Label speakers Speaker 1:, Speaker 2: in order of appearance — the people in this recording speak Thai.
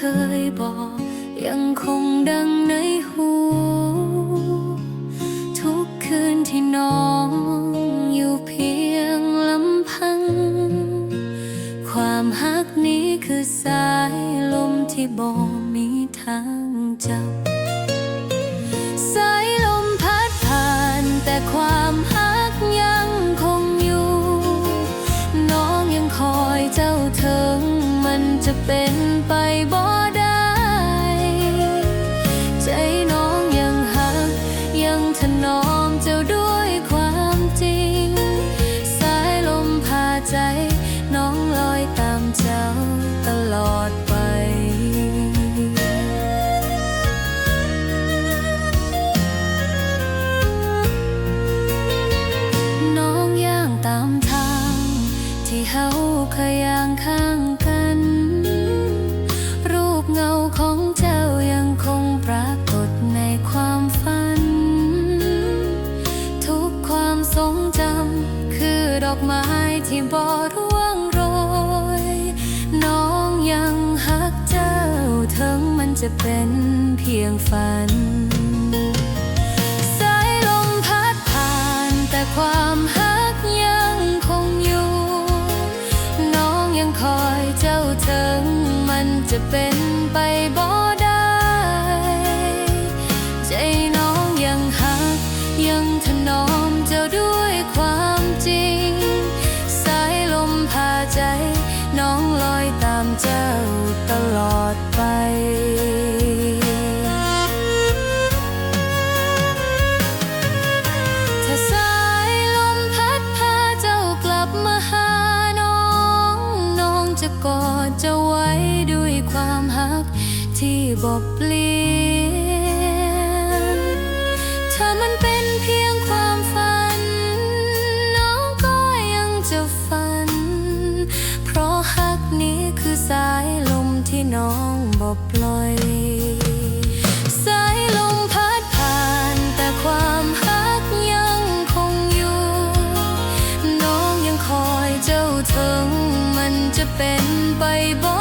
Speaker 1: เคยบอก ยังคงดังในหู ทุกคืนที่น้องอยู่เพียงลำพัง ความฮักนี้คือสายลมที่บ่มีทางจับ สายลมพัดผ่านแต่ความฮักยังคงอยู่ น้องยังคอยเจ้าถึงมันจะเป็นไปบ่ ถนอมเจ้าด้วยความจริง สายลมพาใจน้องลอยตามเจ้าตลอดไปน้องย่างตามทางที่เฮาเคยย่างข้างกัน รูปเงาของ ดอกไม้ที่บ่ร่วงโรย น้องยังหักเจ้าถึงมันจะเป็นเพียงฝัน สายลมพัดผ่านแต่ความฮักยังคงอยู่ น้องยังคอยเจ้าถึงมันจะเป็น อยตามเจ้าตลอดไปถ้าสายลมพัดพาเจ้ากลับมาหาน้องน้องจะกอดเจ้าไว้ด้วยความหักที่บอบเปลี่ย น้องบ่ปล่อยสายลมพัดผ่านแต่ความฮักยังคงอยู่ น้องยังคอยเจ้าถึงมันจะเป็นไปบ่